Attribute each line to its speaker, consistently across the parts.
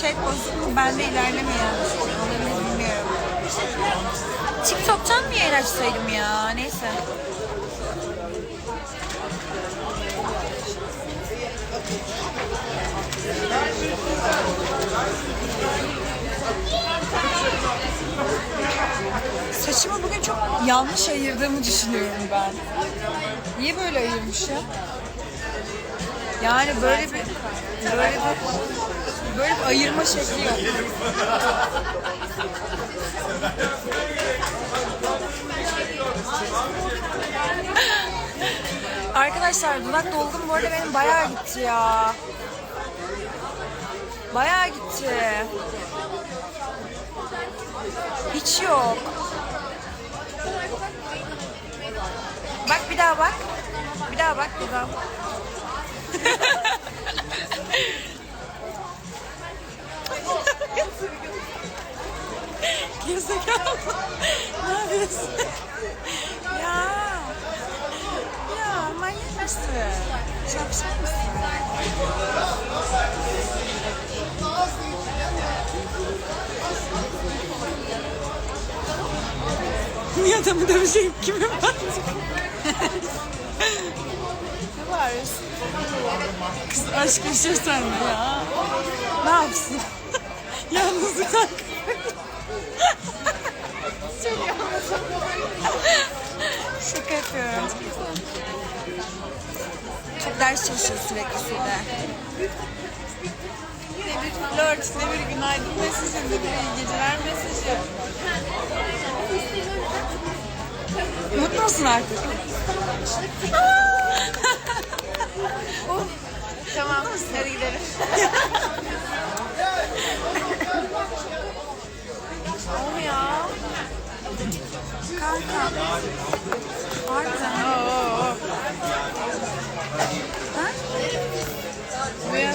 Speaker 1: chat bozuk mu? Bende. Olabilir bilmiyorum. TikTok'tan mı yayın açsaydım ya? Neyse. Saçımı bugün çok yanlış ayırdığımı düşünüyorum ben. Niye böyle ayırmışım? Yani böyle bir böyle bir böyle bir ayırma şekli yok. Arkadaşlar dudak dolgum bu arada benim bayağı gitti ya. Bayağı gitti. Hiç yok. Bak bir daha bak. Bir daha bak bir daha. Gerizekalı. ne yapıyorsun? ya. Ya manyak mısın? Şapşal mısın? Niye adamı dövecek kime bak? ne bağırıyorsun? Kız aşk yaşasana ya. Ne yapsın? Yalnızlıktan Şaka yapıyorum. Çok ders çalışıyor sürekli Sude.
Speaker 2: Ne bir flört, ne bir günaydın mesajı, ne bir iyi geceler mesajı.
Speaker 1: Mutlu musun artık?
Speaker 2: Tamam, hadi gidelim. oh ya.
Speaker 1: Kanka. Harbiden.
Speaker 2: Oo.
Speaker 1: Ha?
Speaker 2: Uyan.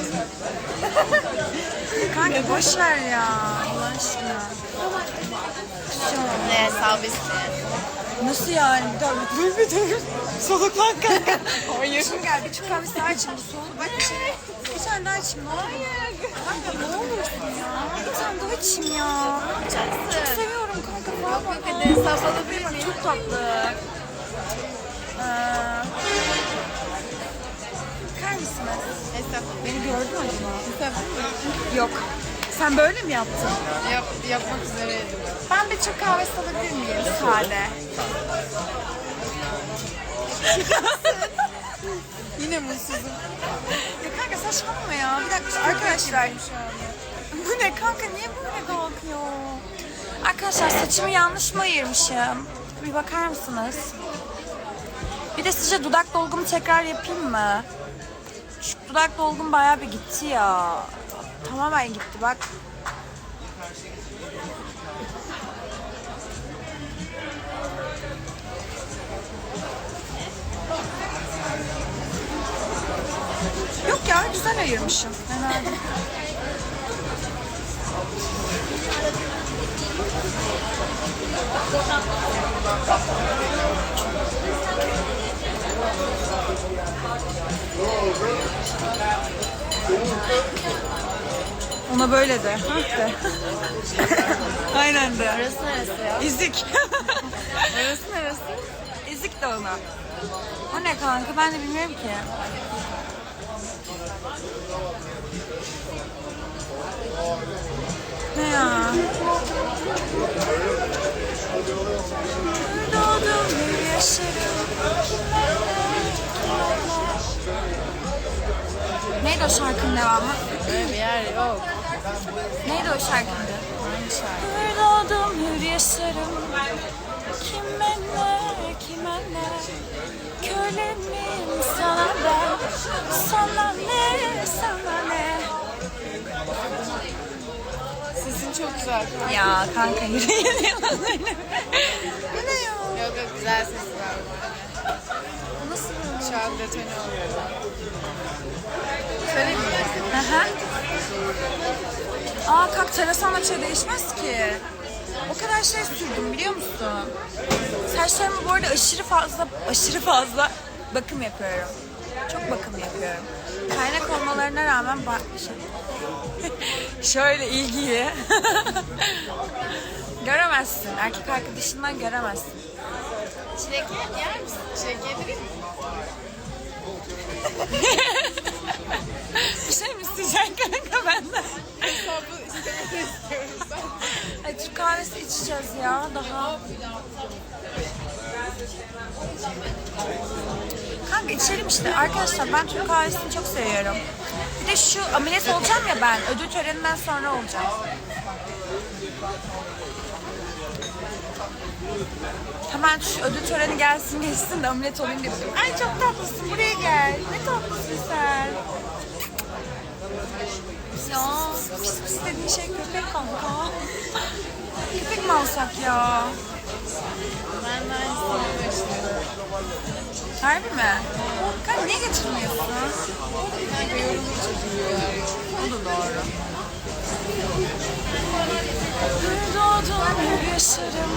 Speaker 1: Kanka boş ver ya. Allah aşkına. Kusacağım.
Speaker 2: Ne, sabitli.
Speaker 1: Nasıl yani? Bir daha dur bir dur. Soluklan kanka.
Speaker 2: Hayır.
Speaker 1: Şimdi gel bir Türk kahvesi daha içeyim. Bu soğuk. Bak bir şey. Bir tane daha içeyim. Ne. Kanka ne olursun ya. Bir tane daha içeyim ya. Çok seviyorum kanka. Bak bak.
Speaker 2: Hadi hesap alabilir miyim?
Speaker 1: Çok tatlı. Ee, bakar mısınız?
Speaker 2: Hesap.
Speaker 1: Beni gördün mü acaba?
Speaker 2: Hesap
Speaker 1: Yok. Sen böyle mi yaptın?
Speaker 2: Yap, yapmak üzereydim.
Speaker 1: Ben bir Türk kahvesi alabilir miyim? Sade.
Speaker 2: Yine mutsuzum.
Speaker 1: Saçmalama ya. Bir dakika arkadaşlar. Bu ne kanka niye böyle kalkıyor? Arkadaşlar saçımı yanlış mı ayırmışım? Bir bakar mısınız? Bir de sizce dudak dolgumu tekrar yapayım mı? Şu dudak dolgum bayağı bir gitti ya. Tamamen gitti bak. Güzel ayırmışım. Ona böyle de. Hah de. Aynen de.
Speaker 2: Orası neresi ya?
Speaker 1: İzik.
Speaker 2: Orası neresi?
Speaker 1: İzik de ona. O ne kanka ben de bilmiyorum ki. Şarkının devamı?
Speaker 2: Öyle bir yer yok.
Speaker 1: Neydi o şarkının?
Speaker 2: Hangi şarkı?
Speaker 1: Hür doğdum hür yaşarım Kime ne kime ne Kölemim sana ben Sana ne sana ne
Speaker 2: Sesin çok güzel.
Speaker 1: Ya kanka yüreğim yalan öyle Bu ne ya?
Speaker 2: Yok yok güzel sesi var.
Speaker 1: Bu Nasıl böyle?
Speaker 2: Şu an detone oluyor. Söyleyeyim mi?
Speaker 1: Aha. Aa kalk terasa maça değişmez ki. O kadar şey sürdüm biliyor musun? Saçlarımı bu arada aşırı fazla aşırı fazla bakım yapıyorum. Çok bakım yapıyorum. kaynak olmalarına rağmen bak şöyle ilgiyi göremezsin. Erkek arkadaşından göremezsin.
Speaker 2: Çilek ye- yer misin? Çilek yedireyim mi?
Speaker 1: Bir şey mi isteyeceksin kanka benden?
Speaker 2: Hesabı istemeni.
Speaker 1: Ay, Türk kahvesi içeceğiz ya daha. Kanka içelim işte. Arkadaşlar ben Türk kahvesini çok seviyorum. Bir de şu ameliyat olacağım ya ben. Ödül töreninden sonra olacağım. Hemen şu ödül töreni gelsin geçsin de ameliyat olayım dedim. Ay çok tatlısın buraya gel. Ne tatlısın sen. Ya pis pis dediğin şey köpek kanka. Köpek mi alsak ya?
Speaker 2: Ben de aynısını.
Speaker 1: Harbi mi? Kanka niye getirmiyorsun?
Speaker 2: Kanka yorumu çekiyorlar.
Speaker 1: O da doğru. Bir doğdum bir yaşarım.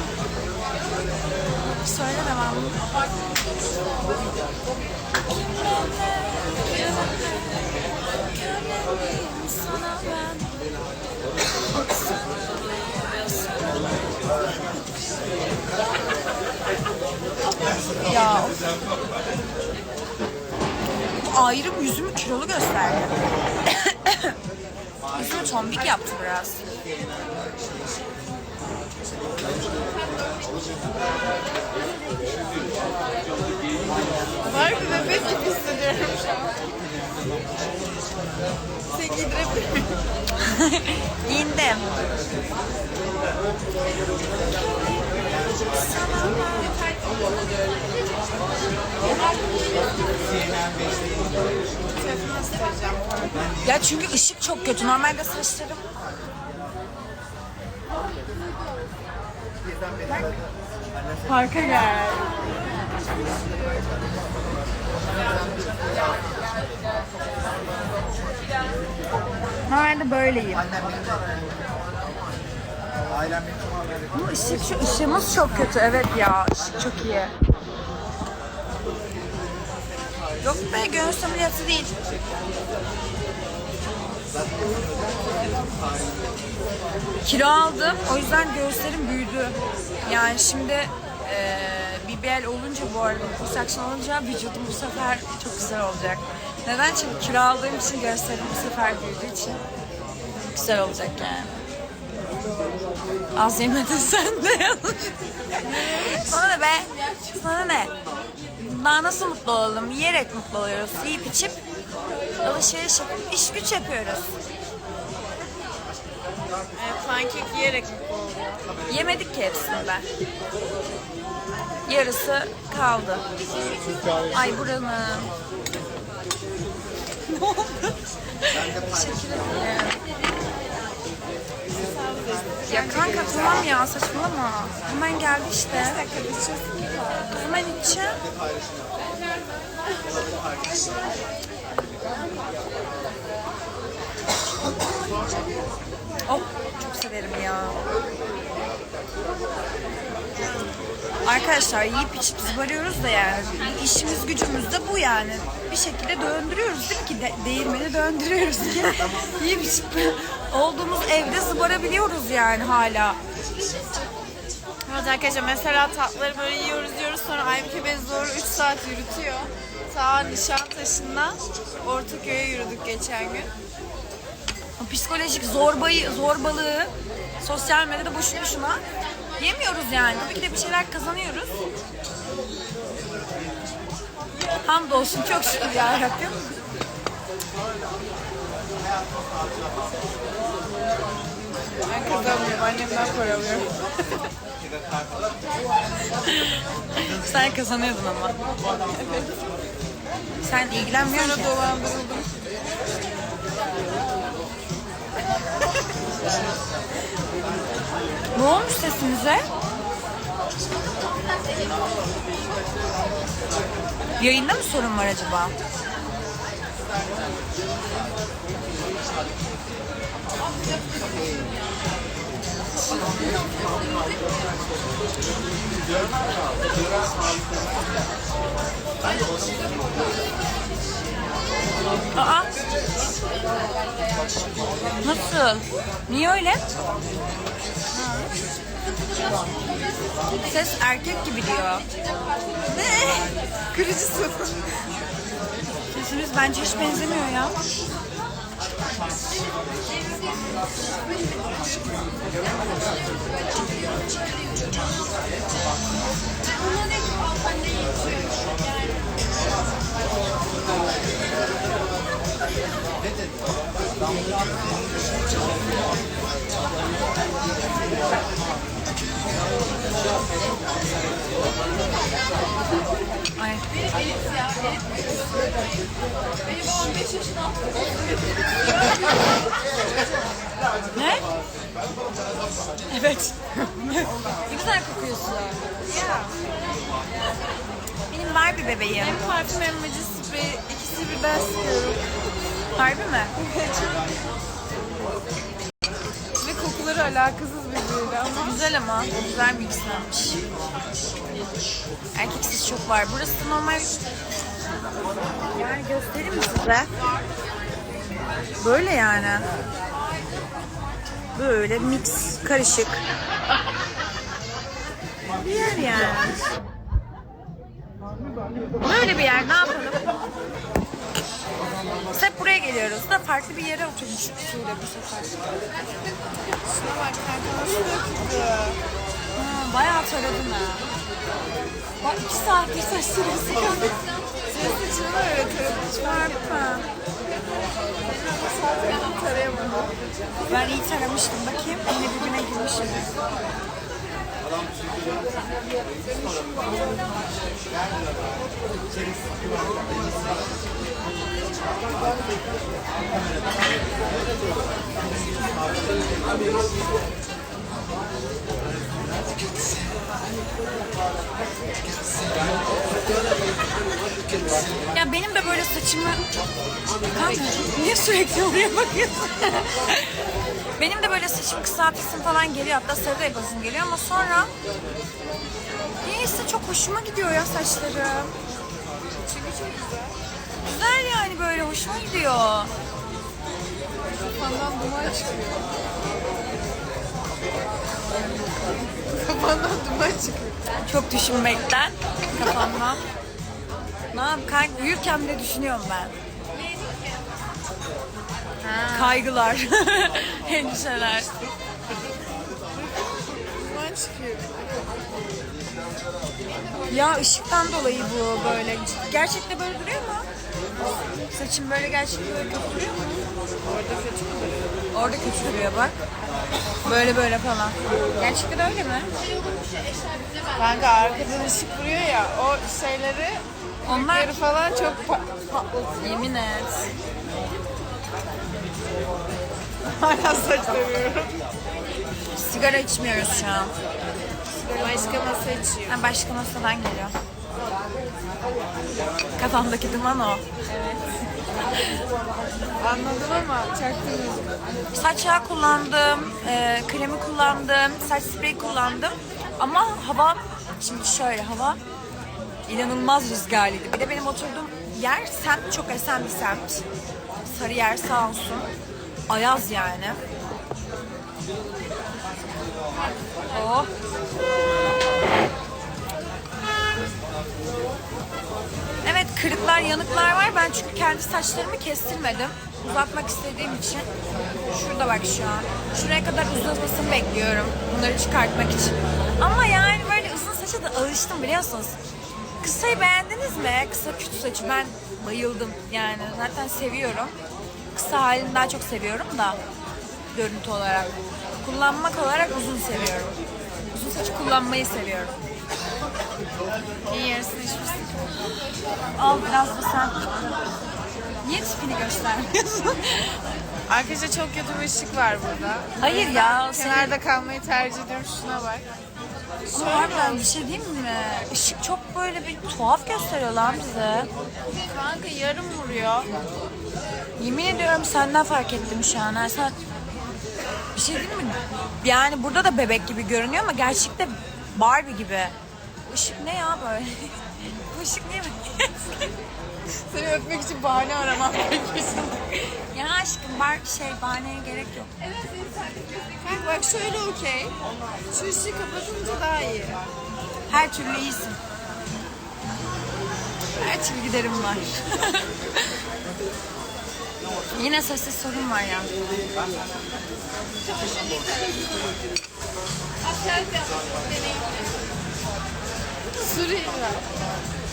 Speaker 1: Söyle devamlı. Kölemiyim sana ben. Ya ayrım yüzümü kilolu gösterdi. Yüzümü tombik yaptı biraz.
Speaker 2: Var bir bebek gibi hissediyorum şu an. Seni giydirebilir?
Speaker 1: Giyindim. Ya çünkü ışık çok kötü. Normalde saçlarım... Parka gel. Normalde böyleyim. Ama ışık şu ışığımız çok kötü. Evet ya ışık çok iyi. Yok be göğüs ameliyatı değil. Kilo aldım. O yüzden göğüslerim büyüdü. Yani şimdi eee BBL olunca bu arada liposuction olunca vücudum bu sefer çok güzel olacak. Neden? Çünkü kilo aldığım için göğüslerim bu sefer büyüdüğü için güzel olacak yani. Az yemedin sen de yanlış. Sana ne be? Sana ne? Daha nasıl mutlu olalım? Yiyerek mutlu oluyoruz. Yiyip içip alışveriş yapıp iş güç yapıyoruz.
Speaker 2: Evet, pankek yiyerek mutlu oluyor.
Speaker 1: Yemedik ki hepsini ben. Yarısı kaldı. Ay buranın. Ne oldu? Teşekkür ederim. Ya kanka tamam ya saçmalama. Hemen geldi işte. Hemen içeceğim. Oh çok severim ya. Arkadaşlar yiyip içip zıbarıyoruz da yani. İşimiz gücümüz de bu yani. Bir şekilde döndürüyoruz değil mi ki? De- değirmeni döndürüyoruz ki. yiyip içip olduğumuz evde zıbarabiliyoruz yani hala.
Speaker 2: Evet arkadaşlar mesela tatlıları böyle yiyoruz yiyoruz sonra Aybüke beni zor 3 saat yürütüyor. Ta Nişantaşı'ndan Ortaköy'e yürüdük geçen gün.
Speaker 1: O psikolojik zorbayı, zorbalığı sosyal medyada boşu boşuna yemiyoruz yani. Tabii ki de bir şeyler kazanıyoruz. Hamdolsun çok şükür ya Rabbim.
Speaker 2: Ben kazanmıyorum annemden para alıyorum.
Speaker 1: Sen kazanıyordun ama. Sen ilgilenmiyorsun
Speaker 2: Sonra dolandırıldım.
Speaker 1: Ne olmuş sesinize? Yayında mı sorun var acaba? Aa. Nasıl? Niye öyle? Ses erkek gibi diyor.
Speaker 2: Ne? Kırıcısın.
Speaker 1: Sesiniz bence hiç benzemiyor ya. Ay. Ne? Evet. ne güzel kokuyorsun.
Speaker 2: Ya.
Speaker 1: Benim Barbie bebeğim.
Speaker 2: Hem parfüm hem maci sprey ikisi birden sıkıyorum.
Speaker 1: Harbi mi?
Speaker 2: Ve kokuları alakasız birbiriyle ama.
Speaker 1: Güzel ama. Güzel mixlenmiş. Erkeksiz çok var. Burası da normal. Yani göstereyim mi size? Böyle yani. Böyle mix, karışık. Bir yer yani. Böyle bir yer ne yapalım? Biz hep buraya geliyoruz da farklı bir yere oturmuşuz Sude bu sefer.
Speaker 2: Şuna bak kanka nasıl döküldü.
Speaker 1: Ha, bayağı taradın ha. Bak iki saattir saçlarımı sıkıldı.
Speaker 2: Senin saçını da öyle. Saatlerden tarayamadım.
Speaker 1: Ben iyi taramıştım. Bakayım yine birbirine girmiş mi? Ya benim de böyle saçımı... Kanka niye sürekli oraya bakıyorsun? Benim de böyle saçım kısaltılsın falan geliyor. Hatta sarı da yapasım geliyor ama sonra... Niyeyse çok hoşuma gidiyor ya saçlarım.
Speaker 2: Çünkü çok güzel.
Speaker 1: Güzel yani böyle hoşuma gidiyor.
Speaker 2: Kafandan duman çıkıyor. Kafandan duman çıkıyor.
Speaker 1: Çok düşünmekten kafamdan. Ne yap kanka uyurken bile düşünüyorum ben. Kaygılar, endişeler. Ya ışıktan dolayı bu böyle. Gerçekte böyle duruyor mu? Saçım böyle gerçekte böyle kötü duruyor mu?
Speaker 2: Orada kötü duruyor?
Speaker 1: Orada kötü duruyor bak. Böyle böyle falan. Gerçekten öyle mi?
Speaker 2: Kanka arkadan ışık vuruyor ya o şeyleri
Speaker 1: Onlar
Speaker 2: Onlar falan çok pa- patlatıyor.
Speaker 1: yemin et.
Speaker 2: Hala saç dövüyorum.
Speaker 1: Sigara içmiyoruz şu an.
Speaker 2: Başka masa içiyor.
Speaker 1: Ha, başka masadan geliyor. Kafamdaki duman o.
Speaker 2: Anladım ama çaktırmadım.
Speaker 1: Saç yağı kullandım, e, kremi kullandım, saç spreyi kullandım. Ama hava, şimdi şöyle hava inanılmaz rüzgarlıydı. Bir de benim oturduğum yer semt çok esen bir semt. Sarıyer sağ olsun. Ayaz yani. Oh. Evet kırıklar, yanıklar var. Ben çünkü kendi saçlarımı kestirmedim. Uzatmak istediğim için. Şurada bak şu an. Şuraya kadar uzatmasını bekliyorum. Bunları çıkartmak için. Ama yani böyle uzun saça da alıştım biliyorsunuz. Kısayı beğendiniz mi? Kısa küt saçı ben bayıldım. Yani zaten seviyorum. Kısa halini daha çok seviyorum da görüntü olarak. Kullanmak olarak uzun seviyorum. Uzun saçı kullanmayı seviyorum.
Speaker 2: İyi yarısını içmişsin.
Speaker 1: Al biraz da sen. Niye tipini göstermiyorsun?
Speaker 2: Arkadaşlar çok kötü bir ışık var burada.
Speaker 1: Hayır ya. Senin...
Speaker 2: Kenarda kalmayı tercih ediyorum. Şuna bak.
Speaker 1: Ama harbiden bir şey diyeyim mi? Işık çok böyle bir tuhaf gösteriyor lan bize.
Speaker 2: Kanka yarım vuruyor.
Speaker 1: Yemin ediyorum senden fark ettim şu an. Yani sen... Bir şey diyeyim mi? Yani burada da bebek gibi görünüyor ama gerçekte Barbie gibi. Işık ne ya böyle? Bu ışık niye böyle?
Speaker 2: Seni öpmek için bahane aramam gerekiyorsun.
Speaker 1: Ya aşkım var şey bahaneye gerek yok.
Speaker 2: Bak bak şöyle okey. Şu ışığı kapatınca daha iyi.
Speaker 1: Her türlü iyisin. Her türlü giderim var. Yine sessiz sorun var ya.
Speaker 2: Suriyeliler.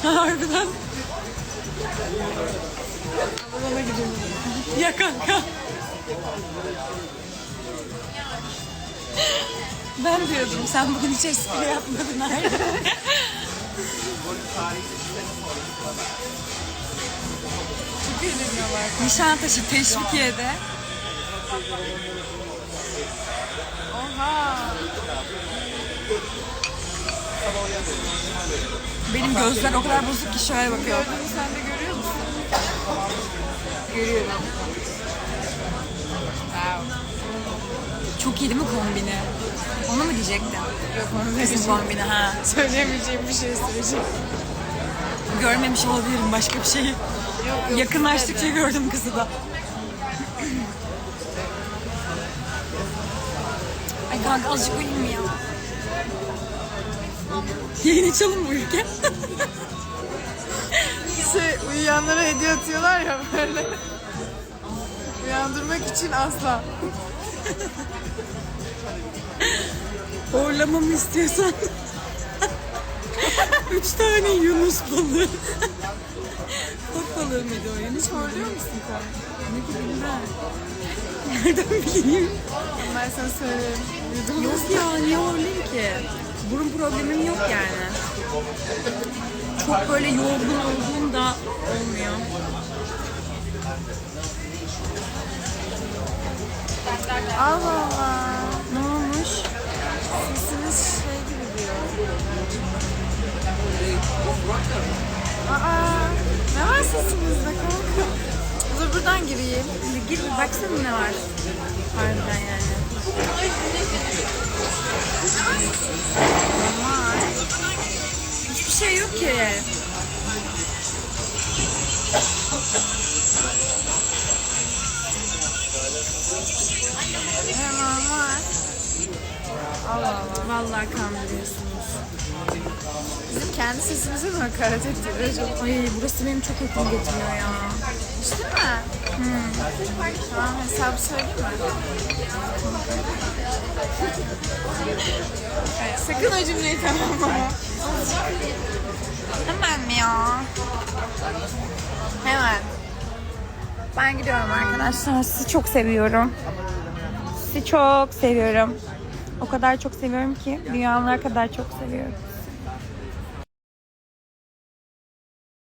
Speaker 1: Harbiden.
Speaker 2: Bana gidiyorum.
Speaker 1: Ya kanka. Ben diyordum sen bugün hiç espri yapmadın hayır.
Speaker 2: Çok eğleniyorlar.
Speaker 1: Nişantaşı Teşvikiye'de.
Speaker 2: Oha.
Speaker 1: Benim gözler o kadar bozuk ki şöyle bakıyor.
Speaker 2: Gördüğünü sen de görüyor musun?
Speaker 1: Görüyorum. Çok iyi değil mi kombini? Onu mu diyecektin?
Speaker 2: Yok onu
Speaker 1: Kızın kombini ha.
Speaker 2: Söyleyemeyeceğim bir şey söyleyeceğim.
Speaker 1: Görmemiş olabilirim başka bir şeyi. Yakınlaştıkça gördüm kızı da. Ay kanka azıcık uyuyayım mı ya? Yayın açalım bu ülke.
Speaker 2: Şey, uyuyanlara hediye atıyorlar ya böyle. Uyandırmak için asla.
Speaker 1: Horlamamı istiyorsan. Üç tane Yunus balığı. Fok balığı mıydı o Yunus?
Speaker 2: Hiç horluyor musun sen?
Speaker 1: Ne bileyim ben. Nereden bileyim?
Speaker 2: Ben sana söylerim.
Speaker 1: Yok ya niye horlayayım ki? Burun problemim yok yani. Çok böyle yorgun olduğumda olmuyor.
Speaker 2: Allah Allah.
Speaker 1: Ne olmuş?
Speaker 2: Sesiniz şey gibi diyor. Aa, ne var sesinizde kanka? Dur buradan gireyim.
Speaker 1: Gir baksana ne var. Harbiden yani.
Speaker 2: Var.
Speaker 1: Hiçbir şey yok ki.
Speaker 2: Hemen var. Allah Allah.
Speaker 1: Vallahi kandırıyorsunuz.
Speaker 2: Kendi sesimize mi hakaret ettiriyor çok?
Speaker 1: Ay burası benim çok uykum getiriyor ya.
Speaker 2: İşte mi? Hmm. Tamam hesabı söyleyeyim mi? Evet, sakın o cümleyi tamamlama.
Speaker 1: Hemen mi ya?
Speaker 2: Hemen.
Speaker 1: Ben gidiyorum arkadaşlar. Sizi çok seviyorum. Sizi çok seviyorum. O kadar çok seviyorum ki dünyalar kadar çok seviyorum.